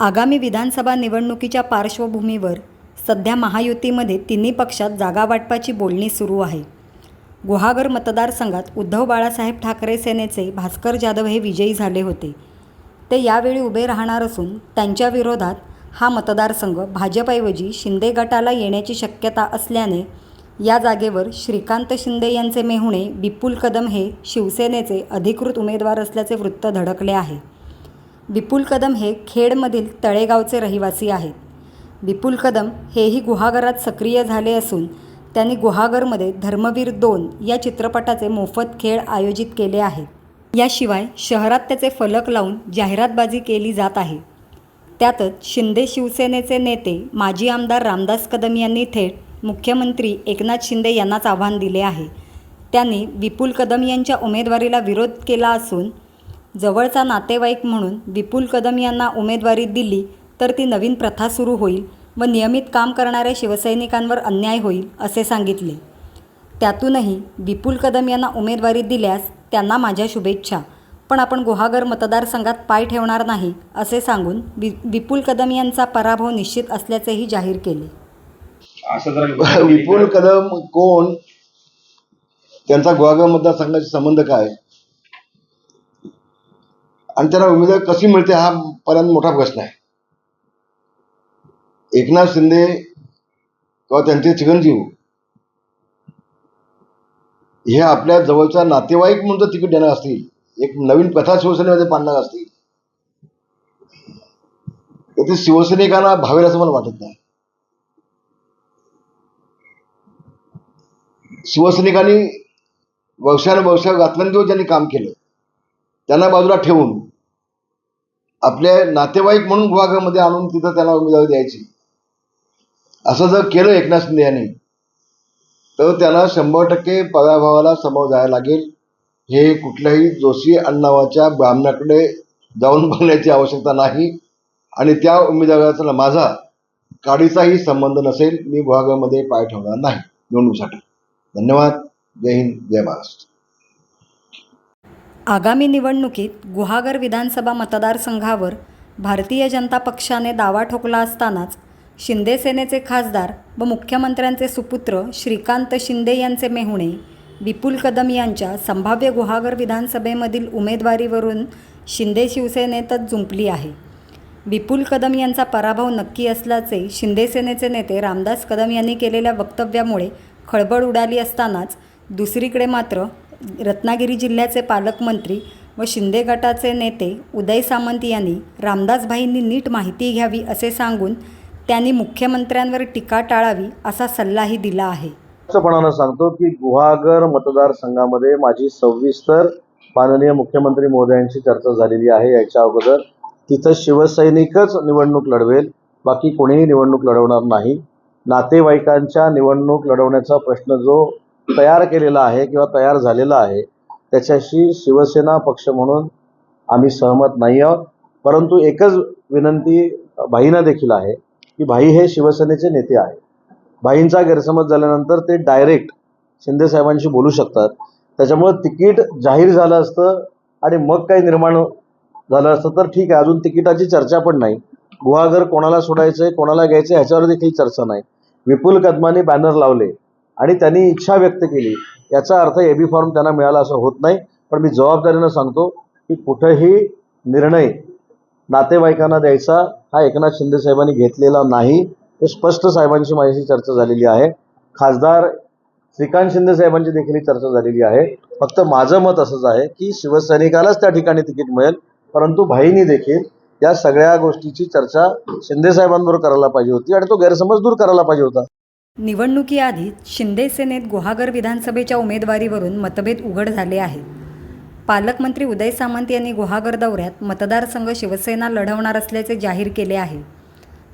आगामी विधानसभा निवडणुकीच्या पार्श्वभूमीवर सध्या महायुतीमध्ये तिन्ही पक्षात जागावाटपाची बोलणी सुरू आहे. गुहागर मतदारसंघात उद्धव बाळासाहेब ठाकरे सेनेचे भास्कर जाधव हे विजयी झाले होते. ते यावेळी उभे राहणार असून त्यांच्या विरोधात हा मतदारसंघ भाजपऐवजी शिंदे गटाला येण्याची शक्यता असल्याने या जागेवर श्रीकांत शिंदे यांचे मेहुणे विपुल कदम हे शिवसेनेचे अधिकृत उमेदवार असल्याचे वृत्त धडकले आहे. विपुल कदम हे खेडमधील तळेगावचे रहिवासी आहेत. विपुल कदम हेही गुहागरात सक्रिय झाले असून त्यांनी गुहागरमध्ये धर्मवीर दोन या चित्रपटाचे मोफत खेळ आयोजित केले आहेत. याशिवाय शहरात त्याचे फलक लावून जाहिरातबाजी केली जात आहे. त्यातच शिंदे शिवसेनेचे नेते माजी आमदार रामदास कदम यांनी थेट मुख्यमंत्री एकनाथ शिंदे यांनाच आव्हान दिले आहे. त्यांनी विपुल कदम यांच्या उमेदवारीला विरोध केला असून जवळचा नातेवाईक म्हणून विपुल कदम यांना उमेदवारी दिली तर ती नवीन प्रथा सुरू होईल व नियमित काम करणाऱ्या शिवसैनिकांवर अन्याय होईल असे सांगितले. त्यातूनही विपुल कदम यांना उमेदवारी दिल्यास त्यांना माझ्या शुभेच्छा. पण आपण गुहागर मतदारसंघात पाय ठेवणार नाही असे सांगून वि विपुल कदम यांचा पराभव निश्चित असल्याचेही जाहीर केले. विपुल कदम कोण? त्यांचा गुहागर मतदारसंघाशी संबंध काय? आणि त्यांना उमेदवारी कशी मिळते हा पर्यंत मोठा प्रश्न आहे. एकनाथ शिंदे किंवा त्यांचे चिरंजीव हे आपल्या जवळच्या नातेवाईक म्हणून जर तिकीट देणार असतील एक नवीन प्रथा शिवसेनेमध्ये पाडणार असतील तर ते शिवसैनिकांना भावेल असं मला वाटत नाही. शिवसैनिकांनी वर्षानुवर्ष रात्रंदिवस ज्यांनी काम केलं त्यांना बाजूला ठेवून आपले नातेवाईक म्हणून भूभागामध्ये आणून तिथं त्यांना उमेदवारी द्यायची. असं जर केलं एकनाथ शिंदे यांनी तर त्याला शंभर टक्के पराभवाला समोर जायला लागेल. हे कुठल्याही जोशी अण्णावाच्या ब्राह्मणाकडे जाऊन बघण्याची आवश्यकता नाही. आणि त्या उमेदवाराचा माझा काडीचाही संबंध नसेल मी भूभागामध्ये पाय ठेवणार नाही. निवडणुकीसाठी. धन्यवाद. जय हिंद. जय महाराष्ट्र. आगामी निवडणुकीत गुहागर विधानसभा मतदारसंघावर भारतीय जनता पक्षाने दावा ठोकला असतानाच शिंदे सेनेचे खासदार व मुख्यमंत्र्यांचे सुपुत्र श्रीकांत शिंदे यांचे मेहुणे विपुल कदम यांच्या संभाव्य गुहागर विधानसभेमधील उमेदवारीवरून शिंदे शिवसेनेतच जुंपली आहे. विपुल कदम यांचा पराभव नक्की असल्याचे शिंदे सेनेचे नेते रामदास कदम यांनी केलेल्या वक्तव्यामुळे खळबळ उडाली असतानाच दुसरीकडे मात्र रत्नागिरी जिल्ह्याचे पालकमंत्री व शिंदे गटाचे नेते उदय सामंत यांनी रामदासभाईंनी नीट माहिती घ्यावी असे सांगून त्यांनी मुख्यमंत्र्यांवर टीका टाळावी असा सल्लाही दिला आहे. स्पष्टपणानं सांगतो की गुहागर मतदारसंघामध्ये माझी सविस्तर माननीय मुख्यमंत्री महोदयांची चर्चा झालेली आहे याच्या अगोदर. तिथं शिवसैनिकच निवडणूक लढवेल बाकी कोणीही निवडणूक लढवणार नाही. नातेवाईकांच्या निवडणूक लढवण्याचा प्रश्न जो तयार केलेला आहे किंवा तयार झालेला आहे त्याच्याशी शिवसेना पक्ष म्हणून आम्ही सहमत नाही आहोत परंतु एकच विनंती भाईंना देखील आहे की भाई हे शिवसेनेचे नेते आहे भाईंचा गैरसमज झाल्यानंतर ते डायरेक्ट शिंदे साहेबांशी बोलू शकतात. त्याच्यामुळं तिकीट जाहीर झालं असतं आणि मग काही निर्माण झालं असतं तर ठीक आहे. अजून तिकिटाची चर्चा पण नाही. गुहागर कोणाला सोडायचं आहे कोणाला घ्यायचं आहे ह्याच्यावर देखील चर्चा नाही. विपुल कदमाने बॅनर लावले. आणि त्यांनी इच्छा व्यक्त केली. याचा अर्थ ए बी फॉर्म त्यांना मिळाला असं होत नाही. पण मी जबाबदारीनं सांगतो की कुठंही निर्णय नातेवाईकांना द्यायचा हा एकनाथ शिंदे साहेबांनी घेतलेला नाही. हे स्पष्ट साहेबांशी माझ्याशी चर्चा झालेली आहे. खासदार श्रीकांत शिंदे शिंदेसाहेबांची देखील ही चर्चा झालेली आहे. फक्त माझं मत असंच आहे की शिवसैनिकालाच त्या ठिकाणी तिकीट मिळेल. परंतु भाईंनी देखील या सगळ्या गोष्टीची चर्चा शिंदे साहेबांबरोबर करायला पाहिजे होती आणि तो गैरसमज दूर करायला पाहिजे होता. निवडणुकीआधीच शिंदे सेनेत गुहागर विधानसभेच्या उमेदवारीवरून मतभेद उघड झाले आहेत. पालकमंत्री उदय सामंत यांनी गुहागर दौऱ्यात मतदारसंघ शिवसेना लढवणार असल्याचे जाहीर केले आहे.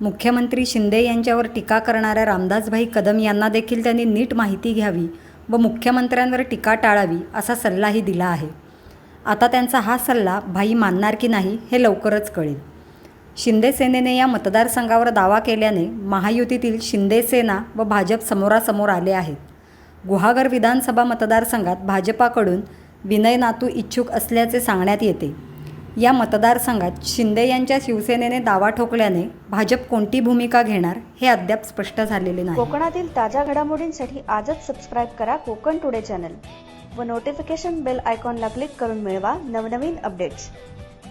मुख्यमंत्री शिंदे यांच्यावर टीका करणाऱ्या रामदासभाई कदम यांना देखील त्यांनी नीट माहिती घ्यावी व मुख्यमंत्र्यांवर टीका टाळावी असा सल्लाही दिला आहे. आता त्यांचा हा सल्ला भाई मानणार की नाही हे लवकरच कळेल. शिंदे सेनेने या मतदारसंघावर दावा केल्याने महायुतीतील शिंदे सेना व भाजप समोरासमोर आले आहेत. गुहागर विधानसभा मतदारसंघात भाजपाकडून विनय नातू इच्छुक असल्याचे सांगण्यात येते. या मतदारसंघात शिंदे यांच्या शिवसेनेने दावा ठोकल्याने भाजप कोणती भूमिका घेणार हे अद्याप स्पष्ट झालेले नाही. कोकणातील ताज्या घडामोडींसाठी आजच सबस्क्राईब करा कोकण टुडे चॅनल व नोटिफिकेशन बेल आयकॉनला क्लिक करून मिळवा नवनवीन अपडेट्स